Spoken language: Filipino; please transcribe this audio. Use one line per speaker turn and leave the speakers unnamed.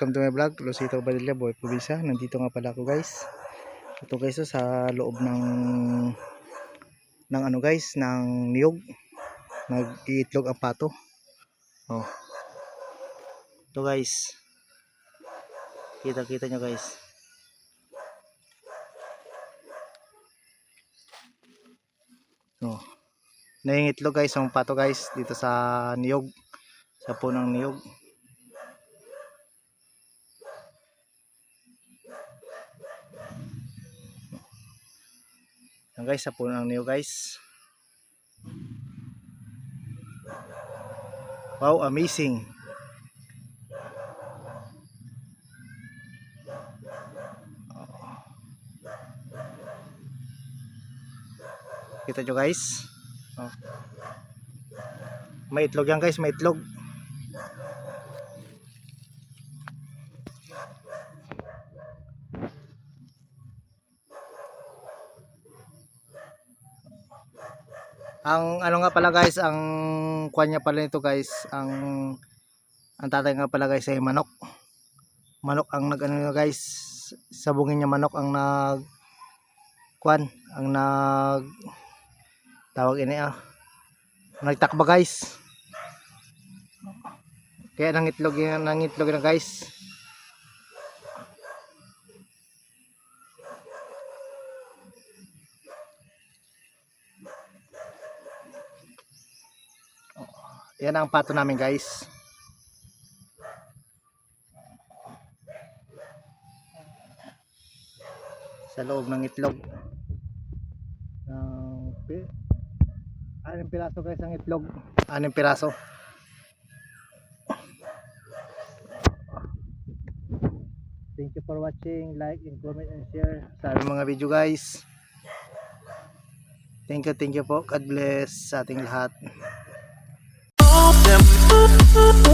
welcome to my vlog, Lucito Badilla, Boy Pubisa. Nandito nga pala ako guys. Ito guys sa loob ng ng ano guys, ng niyog. Nag-iitlog ang pato. Oh. Ito guys. Kita-kita nyo guys. Oh. Nangingitlog guys ang pato guys dito sa niyog. Sa punong niyog. Yan guys, sa puno ng niyo guys. Wow, amazing. Kita nyo guys. Oh. May itlog yan guys, may itlog. Ang ano nga pala guys, ang kuwan niya pala nito guys, ang ang tatay nga pala guys ay manok. Manok ang nag ano niya, guys, sabungin niya manok ang nag kuwan, ang nag tawag ini ah. Nagtakba guys. Kaya nangitlog yan, nangitlog na guys. Yan ang pato namin guys. Sa loob ng itlog. Pi Anong piraso guys ang itlog? Anong piraso? Thank you for watching. Like and comment and share sa mga video guys. Thank you, thank you po. God bless sa ating lahat.
Oh.